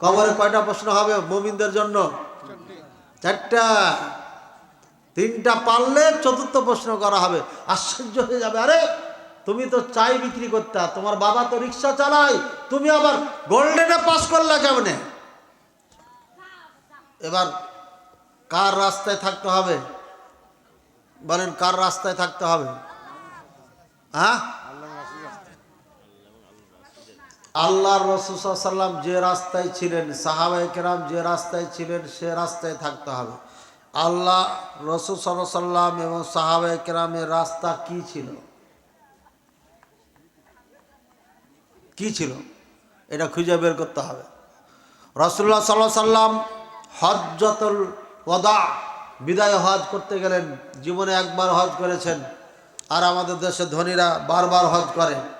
কবরে কয়টা প্রশ্ন হবে মোমিনদের জন্য? চারটা। তিনটা পারলে চতুর্থ প্রশ্ন করা হবে। আশ্চর্য হয়ে যাবে, আরে তুমি তো চাই বিক্রি করতে, তোমার বাবা তো রিক্সা চালায়, তুমি আবার গোল্ডেনে পাস করলে কেমনে? এবার কার রাস্তায় থাকতে হবে? বলেন, কার রাস্তায় থাকতে হবে? হ্যাঁ? আল্লাহ রসুসাল্লাম যে রাস্তায় ছিলেন সাহাবাই কেরাম যে রাস্তায় ছিলেন, সে রাস্তায় থাকতে হবে। আল্লাহ রসুল সাল্লাম এবং সাহাবাই কেরামের রাস্তা কি ছিল? কি ছিল? এটা খুঁজে বের করতে হবে। রসুল্লাহ সাল্লাহ সাল্লাম হজরতুল ওদা বিদায় হজ করতে গেলেন। জীবনে একবার হজ করেছেন। আর আমাদের দেশে ধনীরা বারবার হজ করে।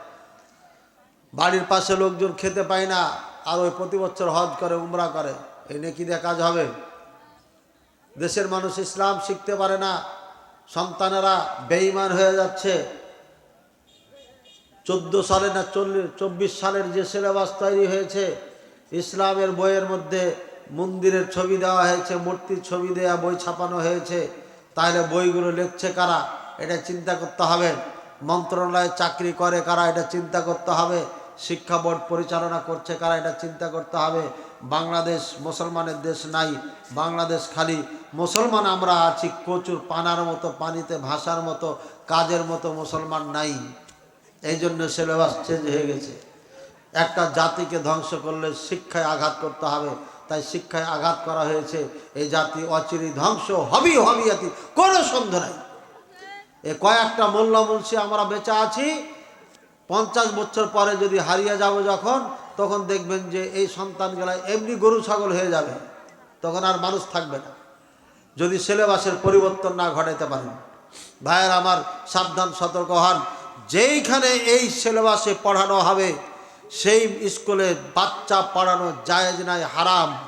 বাড়ির পাশে লোকজন খেতে পায় না, আর ওই প্রতি বছর হজ করে, উমরা করে। এই নেকি দিয়ে কাজ হবে। দেশের মানুষ ইসলাম শিখতে পারে না। সন্তানেরা বেঈমান হয়ে যাচ্ছে। চোদ্দ সালে না চল্লিশ, চব্বিশ সালের যে সিলেবাস তৈরি হয়েছে, ইসলামের বইয়ের মধ্যে মন্দিরের ছবি দেওয়া হয়েছে, মূর্তির ছবি দেওয়া বই ছাপানো হয়েছে। তাহলে বইগুলো লিখছে কারা? এটা চিন্তা করতে হবে। মন্ত্রণালয়ে চাকরি করে কারা? এটা চিন্তা করতে হবে। শিক্ষা বোর্ড পরিচালনা করছে, কারা এটা চিন্তা করতে হবে? বাংলাদেশ মুসলমানের দেশ নাই, বাংলাদেশ খালি মুসলমান আমরা আছি, কচুর পানার মতো, পানিতে ভাষার মতো, কাজের মতো মুসলমান নাই। এই জন্য সিলেবাস চেঞ্জ হয়ে গেছে। একটা জাতিকে ধ্বংস করলে শিক্ষায় আঘাত করতে হবে। তাই শিক্ষায় আঘাত করা হয়েছে, এই জাতি অচিরি ধ্বংস, হবি হবি জাতি কোনো সন্দেহ নাই। এ কয়েকটা মোল্লা মুন্সি আমরা বেঁচে আছি পঞ্চাশ বছর পরে যদি হারিয়ে যাব যখন, তখন দেখবেন যে এই সন্তানগুলা এমনি গরু ছাগল হয়ে যাবে। তখন আর মানুষ থাকবে না। যদি সিলেবাসের পরিবর্তন না ঘটাইতে পারেন। ভাইয়ের আমার, সাবধান, সতর্ক হন। যেইখানে এই সিলেবাসে পড়ানো হবে, সেই স্কুলে বাচ্চা পড়ানো জায়েজ নাই, হারাম।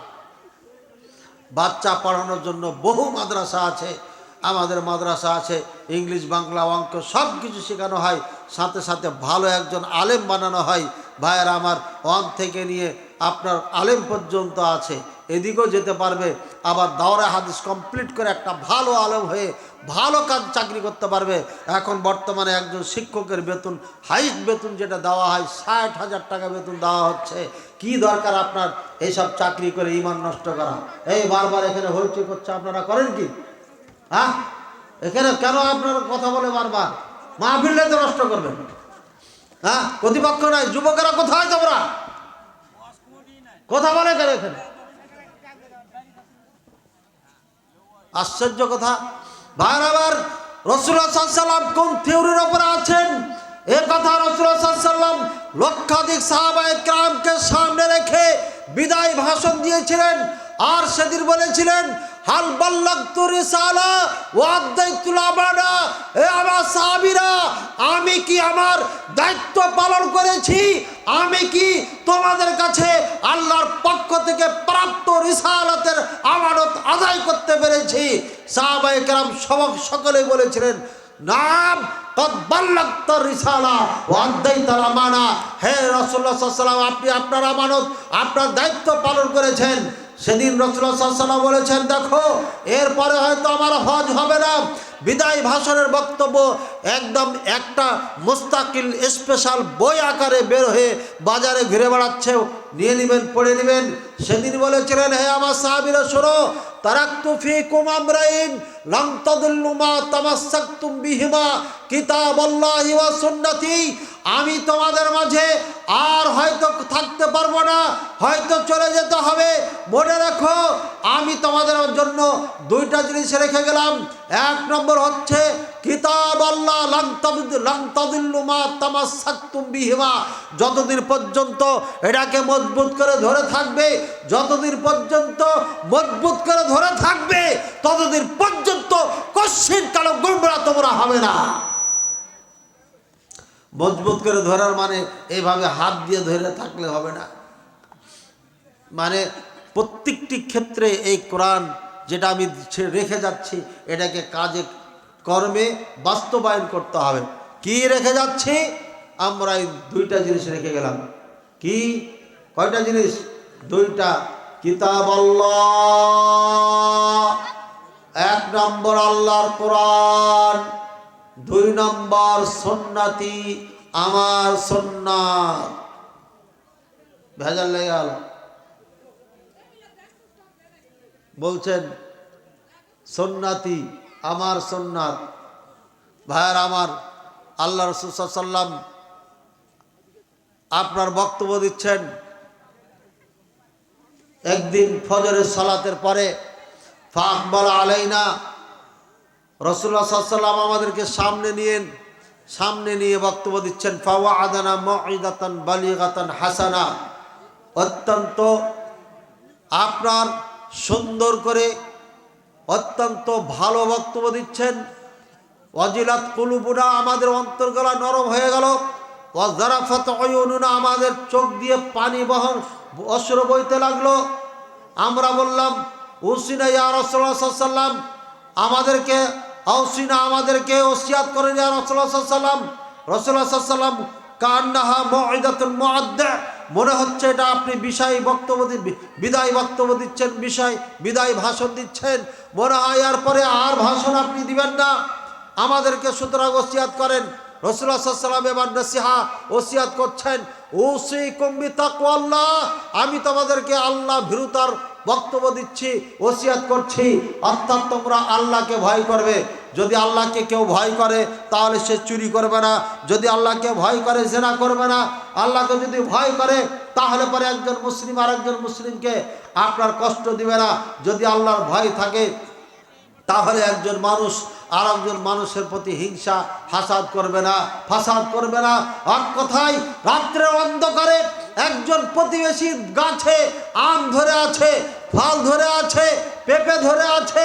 বাচ্চা পড়ানোর জন্য বহু মাদ্রাসা আছে। আমাদের মাদ্রাসা আছে, ইংলিশ, বাংলা, অঙ্ক সব কিছু শেখানো হয়। সাথে সাথে ভালো একজন আলেম বানানো হয়। ভাইয়ের, আমার ওয়ান থেকে নিয়ে আপনার আলেম পর্যন্ত আছে। এদিকেও যেতে পারবে। আবার দাওরা হাদিস কমপ্লিট করে একটা ভালো আলেম হয়ে ভালো কাজ চাকরি করতে পারবে। এখন বর্তমানে একজন শিক্ষকের বেতন, হাইস্ট বেতন যেটা দেওয়া হয়, ষাট হাজার টাকা বেতন দেওয়া হচ্ছে। কি দরকার আপনার এইসব চাকরি করে ইমান নষ্ট করা? এই বারবার এখানে হইচই করছে, আপনারা করেন কি? হ্যাঁ? এখানে কেন আপনার কথা বলে বারবার? মাহফিললে তো নষ্ট করবেন হ্যাঁ? প্রতিপক্ষ নাই যুবকেরা কোথায় তোমরা? কথা বলে কেন এখানে? আশ্চর্য কথা। ভাইয়ের, আবার রসুল্লাহ কোন থিওরির ওপরে আছেন? এ কথা রসুল্লাহ সাল্লাম লক্ষাধিক সাহাবায় ক্রামকে সামনে রেখে বিদায় ভাষণ দিয়েছিলেন আর সেদিন বলেছিলেন, হাল বাল্লাক্তু রিসালা ওয়াদাইতুল আমানা। এ আমার সাহাবীরা আমি কি আমার দায়িত্ব পালন করেছি? আমি কি তোমাদের কাছে আল্লাহর পক্ষ থেকে প্রাপ্ত রিসালাতের আমানত আদায় করতে পেরেছি? সাহাবায়ে কেরাম সবক সকলে বলেছিলেন, নাম দেখো, এরপরে হয়তো আমার হজ হবে না। বিদায় ভাষণের বক্তব্য একদম একটা মুস্তাকিল স্পেশাল বই আকারে বের হয়ে বাজারে ঘুরে বেড়াচ্ছে নিয়ে নেবেন, পড়ে নেবেন। সেদিন বলেছিলেন, হে আমার সাহাবিরা, শোনো, তারাক্তু ফিকুম আমরাইন লাম তাদুল্লু মা তামাসসাকতুম বিহিমা কিতাবাল্লাহি ওয়া সুন্নতি। আমি তোমাদের মাঝে আর হয়তো থাকতে পারব না, হয়তো চলে যেতে হবে। মনে রাখো, আমি তোমাদের জন্য দুইটা জিনিস রেখে গেলাম। এক নম্বর হচ্ছে কিতাব আল্লাহ লাংতাদুল্লুমা তামাসাক্তুম বিহিমা। যতদিন পর্যন্ত এটাকে মজবুত করে ধরে থাকবে, যতদিন পর্যন্ত মজবুত করে ধরে থাকবে, ততদিন পর্যন্ত কশ্চিন কালো গুমরা তোমরা হবে না। মজবুত করে ধরার মানে এইভাবে হাত দিয়ে ধরে থাকলে হবে না। মানে প্রত্যেকটি ক্ষেত্রে এই কোরআন যেটা আমি রেখে যাচ্ছি, এটাকে কাজে কর্মে বাস্তবায়ন করতে হবে। কি রেখে যাচ্ছি? আমরা এই দুইটা জিনিস রেখে গেলাম। কি? কয়টা জিনিস? দুইটা। কিতাব আল্লাহ। এক নম্বর আল্লাহর কোরআন। দুই নম্বর সন্নাতি আমার সন্ন্যাত ভেজাল লেগে গেল। বলছেন, সন্নাতি আমার সন্ন্যাত ভাইয়ার আমার, আল্লাহ রসুল সাল্লাম আপনার বক্তব্য দিচ্ছেন। একদিন ফজরের সালাতের পরে ফাকবাল আলাইনা রসুল্লাহ সাল্লাম আমাদেরকে সামনে নিয়ে সামনে নিয়ে বক্তব্য দিচ্ছেন ফাওয়া আদানা মঈদাতান বালিগাতান হাসানা অত্যন্ত আপনার সুন্দর করে অত্যন্ত ভালো বক্তব্য দিচ্ছেন। অজিলাত কুলুবুনা আমাদের অন্তর্গলা নরম হয়ে গেল। ওয়াজারাফাত অয়নুনা আমাদের চোখ দিয়ে পানি বহন অস্ত্র বইতে লাগল। আমরা বললাম, উসিনা ইয়া রসুল্লাহ সাল্লাম আমাদেরকে আউসিনা আমাদেরকে ওসিয়াত করেন ইয়া রসুল্লাহ সাল্লাম সাল্লাম কান্নাহা মঈদাতুল মুআদ্দা। মনে হচ্ছে এটা আপনি বিষয় বক্তব্য বিদায় বক্তব্য দিচ্ছেন, বিষয়, বিদায় ভাষণ দিচ্ছেন। মনে হয় আর পরে আর ভাষণ আপনি দিবেন না। আমাদেরকে সুতরাং ওসিয়াত করেন। রসুল্লাহ এবার নসিহা ওসিয়াত করছেন। ওসি কম্বি আল্লাহ আমি তোমাদেরকে আল্লাহ ভীরুতার বক্তব্য দিচ্ছি, ওসিয়াত করছি। অর্থাৎ তোমরা আল্লাহকে ভয় করবে। যদি আল্লাহকে কেউ ভয় করে, তাহলে সে চুরি করবে না। যদি আল্লাহকে ভয় করে, জেনা করবে না। আল্লাহকে যদি ভয় করে, তাহলে পরে একজন মুসলিম আর একজন মুসলিমকে আপনার কষ্ট দিবে না। যদি আল্লাহর ভয় থাকে তাহলে একজন মানুষ আর একজন মানুষের প্রতি হিংসা ফাসাদ করবে না, ফাসাদ করবে না। এক কথায়, রাত্রে অন্ধকারে একজন প্রতিবেশীর গাছে আম ধরে আছে, ফল ধরে আছে, পেঁপে ধরে আছে,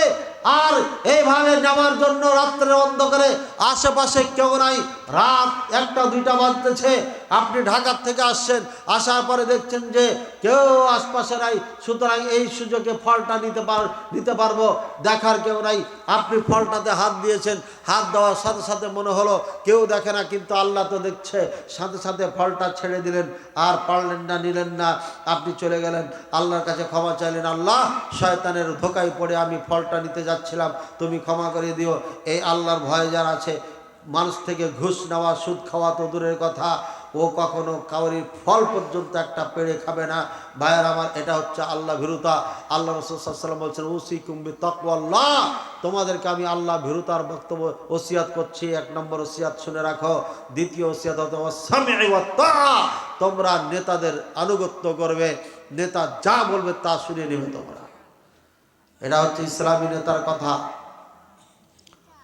আর এইভাবে নেওয়ার জন্য রাত্রে অন্ধকারে আশেপাশে কেউ নাই। রাত একটা দুইটা বাজতেছে আপনি ঢাকার থেকে আসছেন, আসার পরে দেখছেন যে কেউ আশপাশে নাই, সুতরাং এই সুযোগে ফলটা নিতে পার, নিতে পারব, দেখার কেউ নাই। আপনি ফলটাতে হাত দিয়েছেন, হাত দেওয়ার সাথে সাথে মনে হলো, কেউ দেখে না, কিন্তু আল্লাহ তো দেখছে, সাথে সাথে ফলটা ছেড়ে দিলেন, আর পারলেন না, নিলেন না, আপনি চলে গেলেন। আল্লাহর কাছে ক্ষমা চাইলেন, আল্লাহ, শয়তানের ধোকায় পড়ে আমি ফলটা নিতে যাচ্ছিলাম, তুমি ক্ষমা করে দিও। এই আল্লাহর ভয় যার আছে, মানুষ থেকে ঘুষ নেওয়া, সুদ খাওয়া তো দূরের কথা ও কখনো কাউরির ফল পর্যন্ত একটা পেড়ে খাবে না। ভাইয়ের আমার, এটা হচ্ছে আল্লাহ ভীরুতা। আল্লাহ রসুলাম বলছেন ওসি কুম্বি তকওয়াল্লাহ তোমাদেরকে আমি আল্লাহ ভীরুতার বক্তব্য, ওসিয়াত করছি। এক নম্বর ওসিয়াত শুনে রাখো। দ্বিতীয় ওসিয়াত হতো তোমরা নেতাদের আনুগত্য করবে। নেতা যা বলবে তা শুনে নেবে তোমরা। এটা হচ্ছে ইসলামী নেতার কথা।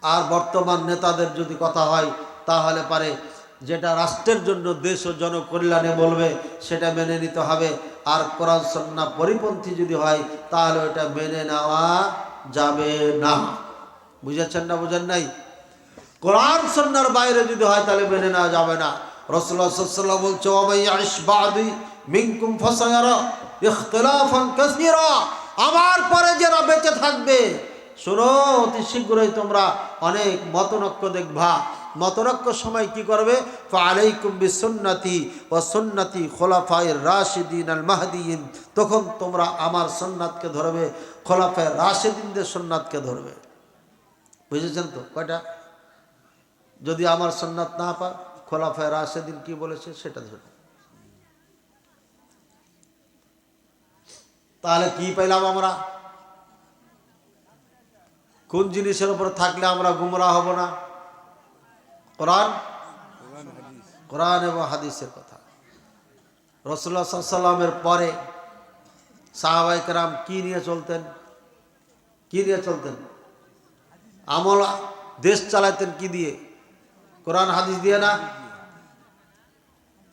আর বর্তমান নেতাদের যদি কথা হয়, তাহলে পারে যেটা রাষ্ট্রের জন্য দেশ ও জনকল্যাণে বলবে, সেটা মেনে নিতে হবে। আর কোরআন সন্না পরিপন্থী যদি হয়, তাহলে ওটা মেনে নেওয়া যাবে না। বুঝেছেন না বুঝেন নাই? কোরআন সন্ন্যার বাইরে যদি হয়, তাহলে মেনে নেওয়া যাবে না। রসুল্লাহ বলছে মিনকুম ফাসায়ারা ইখতিলাফান কাসীরা। আমার পরে যারা বেঁচে থাকবে, শোনো, অতি শীঘ্রই তোমরা অনেক মতনক্য দেখবা। মতনক্য সময় কি করবে? বিসুন্নতি ও সুন্নতি খোলাফায় রাশিদিন আল মাহদিন তখন তোমরা আমার সুন্নাতকে ধরবে, খোলাফায় রাশিদিনদের সুন্নাতকে ধরবে। বুঝেছেন তো? কয়টা? যদি আমার সন্ন্যাত না পায়, খোলাফায় রাশেদিন কি বলেছে সেটা ধরবে। তাহলে কি পাইলাম আমরা? কোন জিনিসের উপর থাকলে আমরা গুমরা হব না? কোরআন? কোরআন এবং হাদিসের কথা। রসুল্লাহ সাল্লামের পরে সাহাবাইকরাম কি নিয়ে চলতেন? কি নিয়ে চলতেন? আমল দেশ চালাইতেন কি দিয়ে? কোরআন, হাদিস দিয়ে না?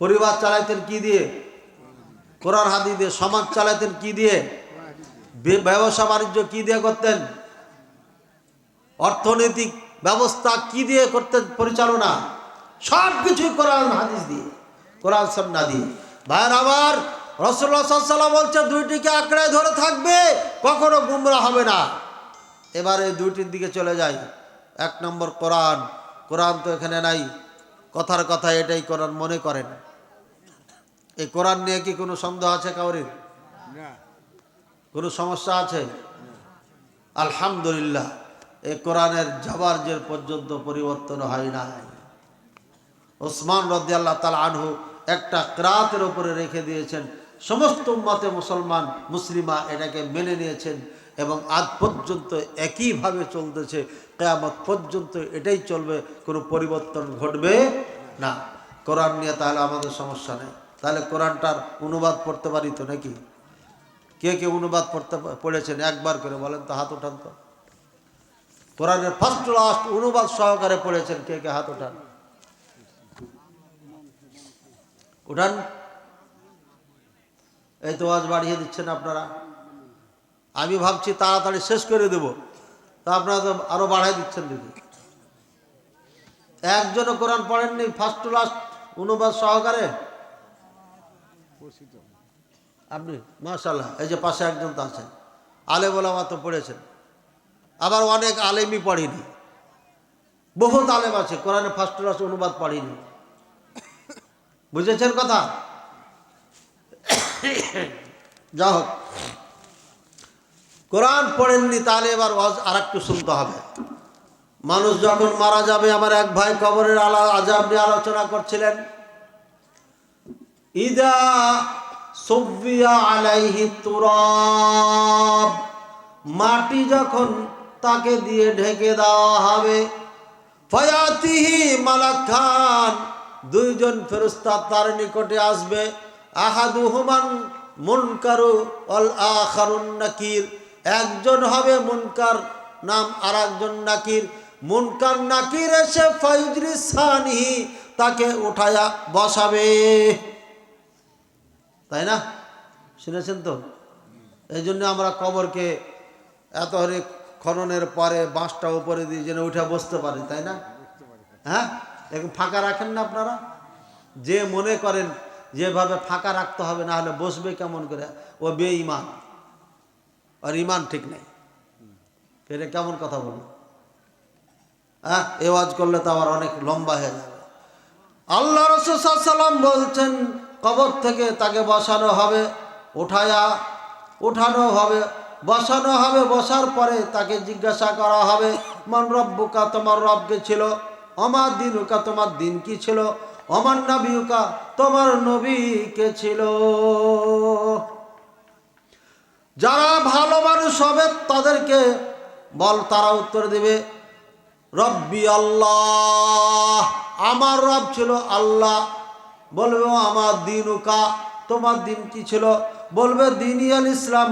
পরিবার চালাইতেন কি দিয়ে? কোরআন, হাদিস দিয়ে। সমাজ চালাইতেন কি দিয়ে? ব্যবসা, বাণিজ্য কি দিয়ে করতেন? অর্থনৈতিক ব্যবস্থা কি দিয়ে করতে পরিচালনা? সব কিছুই কোরআন হাদিস দিয়ে কোরআন সন্না দিয়ে। ভাইয়ের আবার রসুল্লাহ সাল্লাম বলছে দুইটিকে আঁকড়ে ধরে থাকবে কখনো গুমরা হবে না। এবারে দুইটির দিকে চলে যাই। এক নম্বর কোরআন কোরআন তো এখানে নাই। কথার কথা এটাই কোরআন মনে করেন। এই কোরআন নিয়ে কি কোনো সন্দেহ আছে কাউরির? কোনো সমস্যা আছে? আলহামদুলিল্লাহ। এ কোরআনের জবার যে পর্যন্ত পরিবর্তন হয় নাই। ওসমান রদি আল্লাহ তাল আনহু একটা ক্রাতের ওপরে রেখে দিয়েছেন। সমস্ত উম্মতে মুসলমান, মুসলিমা এটাকে মেনে নিয়েছেন এবং আজ পর্যন্ত একইভাবে চলতেছে। কেয়ামত পর্যন্ত এটাই চলবে, কোনো পরিবর্তন ঘটবে না। কোরআন নিয়ে তাহলে আমাদের সমস্যা নেই। তাহলে কোরআনটার অনুবাদ পড়তে পারি তো নাকি? কে কে অনুবাদ পড়তে পড়েছেন? একবার করে বলেন তো, হাত উঠান তো। কোরআনের ফার্স্ট লাস্ট অনুবাদ সহকারে পড়েছেন কে কে? হাত উঠান উঠান। এই তো আজ বাড়িয়ে দিচ্ছেন আপনারা। আমি ভাবছি তাড়াতাড়ি শেষ করে দেব। তা আপনারা তো আরও বাড়াই দিচ্ছেন দিদি একজনও কোরআন পড়েননি ফার্স্ট টু লাস্ট অনুবাদ সহকারে? আপনি? মাশাল্লাহ এই যে পাশে একজন তো আছেন। আলেম ওলামা তো পড়েছেন। আবার অনেক আলেমই পড়েনি। বহুত আলেম আছে, কোরআনে ফার্স্ট ক্লাস অনুবাদ পড়েনি। বুঝেছেন কথা? যা হোক। কোরআন পড়েননি, তাহলে এবার আর একটু শুনতে হবে। মানুষ যখন মারা যাবে, আমার এক ভাই কবরের আলা আজাব নিয়ে আলোচনা করছিলেন। ইদা সুবিয়া আলাইহি তুরাব, মাটি যখন তাকে দিয়ে ঢেকে দেওয়া হবে। ফয়াতিহি মালাক খান, দুইজন ফেরস্তা তার নিকটে আসবে। আহাদু হুমান মুনকারু অল আখারুন নাকির, একজন হবে মুনকার, নাম আর একজন নাকির। মুনকার নাকির এসে ফাইজরি সানিহি তাকে উঠায়া বসাবে। তাই না? শুনেছেন তো? এই জন্য আমরা কবরকে এত হরে খননের পরে বাঁশটা উপরে দিয়ে যেন উঠে বসতে পারি, তাই না? হ্যাঁ? এরকম ফাঁকা রাখেন না আপনারা? যে মনে করেন যেভাবে ফাঁকা রাখতে হবে, না হলে বসবে কেমন করে? ও বেঈমান। আর ইমান ঠিক নেই। এটা কেমন কথা বলব? হ্যাঁ? এ ওয়াজ করলে তো আবার অনেক লম্বা হয়ে যাবে। আল্লাহ রসুলাম বলছেন, কবর থেকে তাকে বসানো হবে, উঠায়া, উঠানো হবে। বসানো হবে, বসার পরে তাকে জিজ্ঞাসা করা হবে, মান রব্বুকা, তোমার রবকে ছিল? আমার দিনুকা, তোমার দিন কি ছিল? অমান নবীকা তোমার নবী কে ছিল? যারা ভালো মানুষ হবে, তাদেরকে বল, তারা উত্তর দেবে, রব্বি আল্লাহ, আমার রব ছিল আল্লাহ। বলবে আমার দিন উকা তোমার দিন কি ছিল? বলবে দিনই আল ইসলাম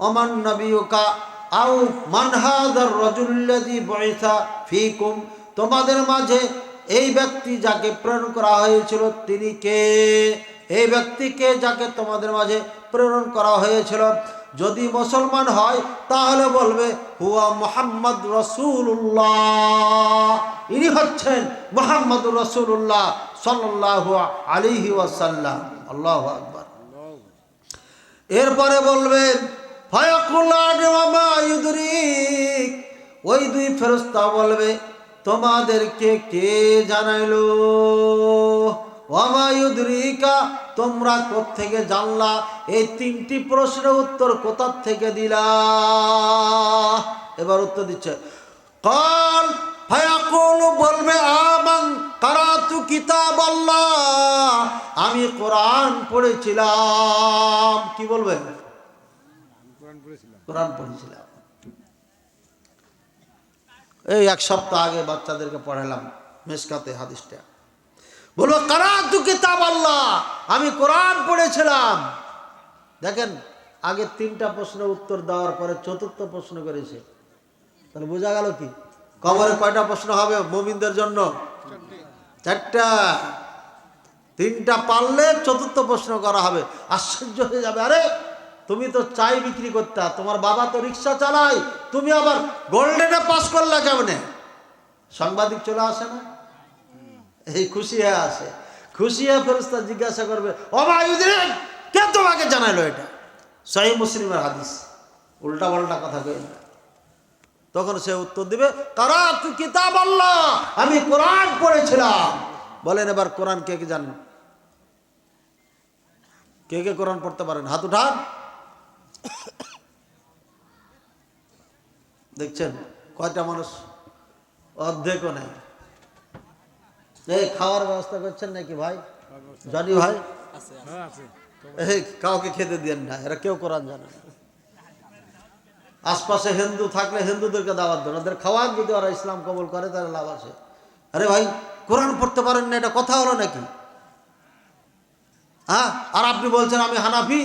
অমান নবী উকা আউ মানহাদার রজুল্লাদি বয়সা ফিকুম। তোমাদের মাঝে এই ব্যক্তি যাকে প্রেরণ করা হয়েছিল, তিনি কে? এই ব্যক্তিকে যাকে তোমাদের মাঝে প্রেরণ করা হয়েছিল? যদি মুসলমান হয়, তাহলে বলবে, হুয়া মোহাম্মদ রসুল্লাহ ইনি হচ্ছেন মোহাম্মদ রসুল্লাহ সাল্লাহ আলিহি ওয়াসাল্লাম। আল্লাহ আকবর। এরপরে বলবেন ওই দুই ফেরস্তা বলবে, তোমাদেরকে কে জানাইলো? ওয়ামায়ুদ্রিকা তোমরা থেকে জানলা? এই তিনটি প্রশ্নের উত্তর কোথার থেকে দিলা? এবার উত্তর দিচ্ছে, কল ফায়াকুল বলবে, আমান কারাতু কিতাব আল্লাহ আমি কোরআন পড়েছিলাম। কি বলবে? কোরআন পড়েছিলাম এই এক সপ্তাহ আগে বাচ্চাদেরকে পড়ালাম মেসকাতে হাদিসটা। বলব কারাতু কিতাব আল্লাহ আমি কোরআন পড়েছিলাম। দেখেন, আগে তিনটা প্রশ্নের উত্তর দেওয়ার পরে চতুর্থ প্রশ্ন করেছে। তাহলে বোঝা গেল কি? কবরে কয়টা প্রশ্ন হবে মোমিনদের জন্য? চারটা। তিনটা পারলে চতুর্থ প্রশ্ন করা হবে। আশ্চর্য হয়ে যাবে। আরে তুমি তো চাই বিক্রি করতে তোমার বাবা তো রিক্সা চালায়। তুমি আবার গোল্ডেনে পাস করলে কেমনে? সাংবাদিক চলে আসে না? এই খুশি হয়ে আসে। খুশি হয়ে ফেরস্তা জিজ্ঞাসা করবে অবায়ুদ্দিন কে তোমাকে জানাইলো এটা? সহি মুসলিমের হাদিস। উল্টা পাল্টা কথা কই না। তখন সে উত্তর দিবে তারা তুই কিতাব আল্লাহ আমি কোরআন পড়েছিলাম। বলেন এবার কোরআন কে কে জানেন? কে কে কোরআন পড়তে পারেন? হাত উঠান। দেখছেন? কয়টা মানুষ? অর্ধেকও নেই। এই খাওয়ার ব্যবস্থা করছেন নাকি ভাই? জানি ভাই। এই কাউকে খেতে দেন না এরা কেউ কোরআন জানে না। আশপাশে হিন্দু থাকলে হিন্দুদেরকে দাওয়াত দেন ওদের খাওয়ার যদি ওরা ইসলাম কবল করে তাহলে লাভ আছে। আরে ভাই কোরআন পড়তে পারেন না এটা কথা হলো নাকি? হ্যাঁ? আর আপনি বলছেন আমি হানাফি